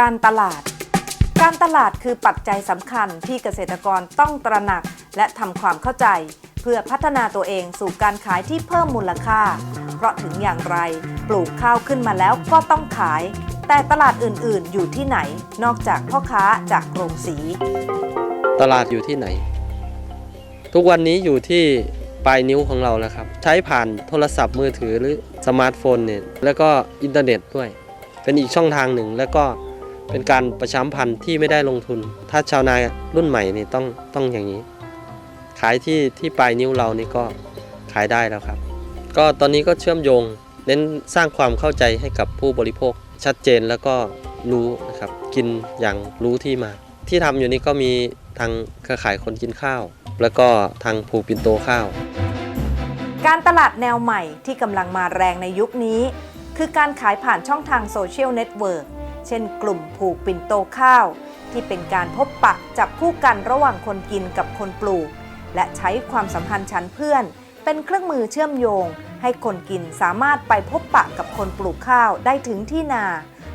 การตลาด การตลาดคือปัจจัยสำคัญที่เกษตรกรต้องตระหนักและทำความเข้าใจ เพื่อพัฒนาตัวเองสู่การขายที่เพิ่มมูลค่า เพราะถึงอย่างไรปลูกข้าวขึ้นมาแล้วก็ต้องขาย แต่ตลาดอื่นๆ อยู่ที่ไหน นอกจากพ่อค้าจากโรงสี ตลาดอยู่ที่ไหน ทุกวันนี้อยู่ที่ปลายนิ้วของเราแล้วครับ ใช้ผ่านโทรศัพท์มือถือหรือสมาร์ทโฟนเนี่ยแล้วก็อินเทอร์เน็ตด้วย เป็นอีกช่องทางหนึ่งแล้วก็ เป็นการประชามพันธ์ที่ไม่ได้ลงทุน ถ้าชาวนารุ่นใหม่นี่ต้องต้องอย่างนี้ ขายที่ที่ปลายนิ้วเรานี่ก็ขายได้แล้วครับ ก็ตอนนี้ก็เชื่อมโยง เน้นสร้างความเข้าใจให้กับผู้บริโภค ชัดเจนแล้วก็รู้นะครับกินอย่างรู้ที่มา ที่ทำอยู่นี่ก็มีทางเครือข่ายคนกินข้าว แล้วก็ทางผูกปินโตข้าว การตลาดแนวใหม่ที่กำลังมาแรงในยุคนี้ คือการขายผ่านช่องทางโซเชียลเน็ตเวิร์ก เช่นกลุ่มผูกปิ่นโตข้าว ที่เป็นการพบปะจับคู่กันระหว่างคนกินกับคนปลูก และใช้ความสัมพันธ์ชั้นเพื่อน เป็นเครื่องมือเชื่อมโยง ให้คนกินสามารถไปพบปะกับคนปลูกข้าวได้ถึงที่นา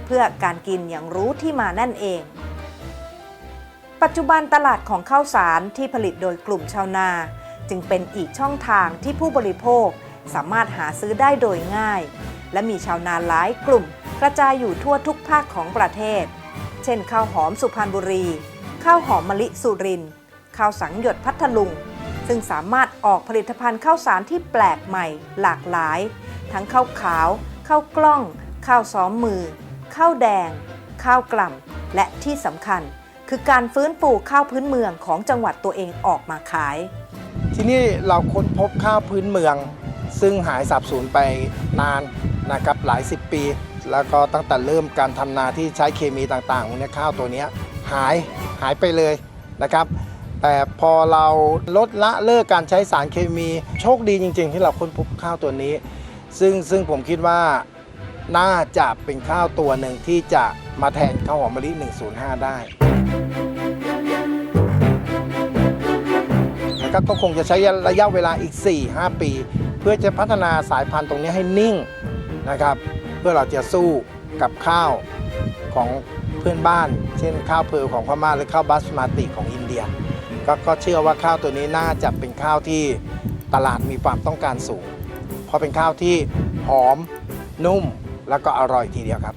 เพื่อการกินอย่างรู้ที่มานั่นเอง ปัจจุบันตลาดของข้าวสารที่ผลิตโดยกลุ่มชาวนา จึงเป็นอีกช่องทางที่ผู้บริโภคสามารถหาซื้อได้โดยง่าย และมีชาวนาหลายกลุ่ม กระจายอยู่ทั่วทุกภาคของประเทศ เช่นข้าวหอมสุพรรณบุรี ข้าวหอมมะลิสุรินข้าวสังหยดพัทลุง ซึ่งสามารถออกผลิตภัณฑ์ข้าวสารที่แปลกใหม่ หลากหลาย ทั้งข้าวขาวข้าวกล้อง ข้าวซ้อมมือข้าวแดง ข้าวกล่ำและที่สำคัญ คือการฟื้นฟูข้าวพื้นเมืองของจังหวัดตัวเองออกมาขาย ที่นี่เราค้นพบข้าวพื้นเมือง ซึ่งหายสับสูญไปนาน นะครับหลายสิบปี แล้วก็ตั้งแต่เริ่มการทำนาที่ใช้เคมีต่างๆพวกนี้ข้าวตัวนี้หายหายไปเลยนะครับ แต่พอเราลดละเลิกการใช้สารเคมีโชคดีจริง ๆ ที่เราค้นพบข้าวตัวนี้ ซึ่งซึ่งผมคิดว่าน่าจะเป็นข้าวตัวหนึ่งที่จะมาแทนข้าวหอมมะลิ 105 ได้ก็คงจะใช้ระยะเวลาอีก 4-5 ปี เพื่อจะพัฒนาสายพันธุ์ตรงนี้ให้นิ่ง นะครับ เพื่อเราจะสู้กับข้าวของเพื่อนบ้าน เช่นข้าวเพลของพม่าหรือข้าวบาสมาติของอินเดียกก็เชื่อว่าข้าวตัวนี้น่าจะเป็นข้าวที่ตลาดมีความต้องการสูง เพราะเป็นข้าวที่หอมนุ่มแล้วก็อร่อยทีเดียวครับ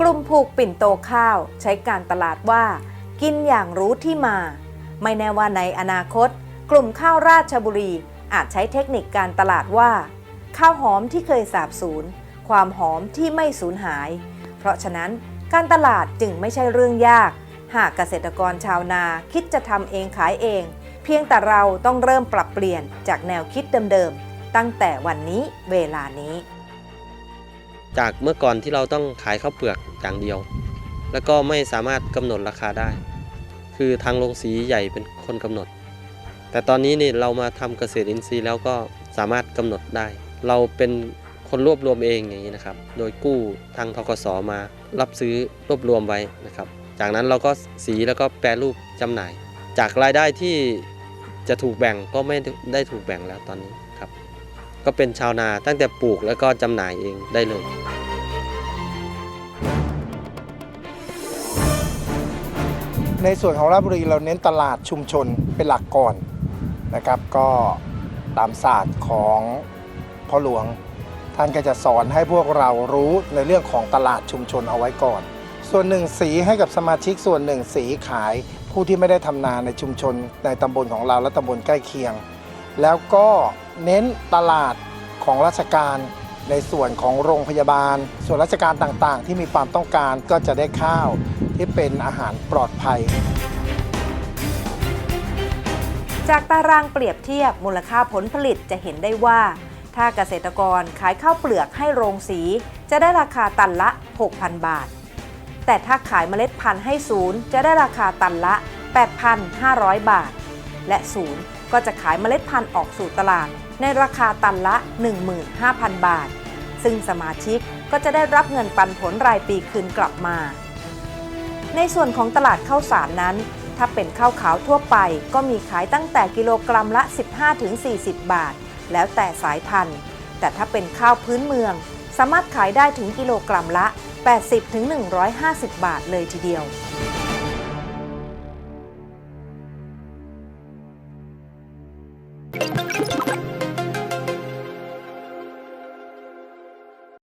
กลุ่มผูกปิ่นโตข้าวใช้การตลาดว่า กินอย่างรู้ที่มา ไม่แน่ว่าในอนาคต กลุ่มข้าวราชบุรี อาจใช้เทคนิคการตลาดว่า ข้าวหอมที่เคยสาบสูญความหอมที่ไม่สูญหาย เพราะฉะนั้นการตลาดจึงไม่ใช่เรื่องยาก หากเกษตรกรชาวนาคิดจะทำเองขายเอง เพียงแต่เราต้องเริ่มปรับเปลี่ยนจากแนวคิดเดิมๆ ตั้งแต่วันนี้เวลานี้ จากเมื่อก่อนที่เราต้องขายข้าวเปลือกอย่างเดียว แล้วก็ไม่สามารถกำหนดราคาได้ คือทางโรงสีใหญ่เป็นคนกำหนด แต่ตอนนี้นี่เรามาทำเกษตรอินทรีย์แล้วก็สามารถกำหนดได้ เราเป็นคนรวบรวมเองอย่างนี้นะครับ โดยกู้ทางทกสมารับซื้อรวบรวมไว้นะครับ จากนั้นเราก็สีแล้วก็แปรรูปจำหน่าย จากรายได้ที่จะถูกแบ่งก็ไม่ได้ถูกแบ่งแล้วตอนนี้ครับ ก็เป็นชาวนาตั้งแต่ปลูกแล้วก็จำหน่ายเองได้เลยในส่วนของราชบุรีเราเน้นตลาดชุมชนเป็นหลักก่อน นะครับ ก็ตามศาสตร์ของพ่อหลวง ท่านก็จะสอนให้พวกเรารู้ในเรื่องของตลาดชุมชนเอาไว้ก่อน ส่วนหนึ่งสีให้กับสมาชิกส่วนหนึ่งสีขายผู้ที่ไม่ได้ทำนาในชุมชน ในตำบลของเราและตำบลใกล้เคียง แล้วก็เน้นตลาดของราชการในส่วนของโรงพยาบาล ส่วนราชการต่างๆ ที่มีความต้องการก็จะได้ข้าวที่เป็นอาหารปลอดภัย จากตารางเปรียบเทียบมูลค่าผลผลิตจะเห็นได้ว่า ถ้าเกษตรกรขายข้าวเปลือกให้โรงสี จะได้ราคาตันละ 6,000 บาท แต่ถ้าขายเมล็ดพันธุ์ให้ศูนย์จะได้ราคาตันละ 8,500 บาท และศูนย์ก็จะขายเมล็ดพันธุ์ออกสู่ตลาด ในราคาตันละ 15,000 บาท ซึ่งสมาชิกก็จะได้รับเงินปันผลรายปีคืนกลับมา ในส่วนของตลาดข้าวสารนั้น ถ้าเป็นข้าวขาวทั่วไปก็มีขายตั้งแต่กิโลกรัมละ 15-40 บาท แล้วแต่สายพันธุ์ แต่ถ้าเป็นข้าวพื้นเมือง สามารถขายได้ถึงกิโลกรัมละ 80-150 บาทเลยทีเดียว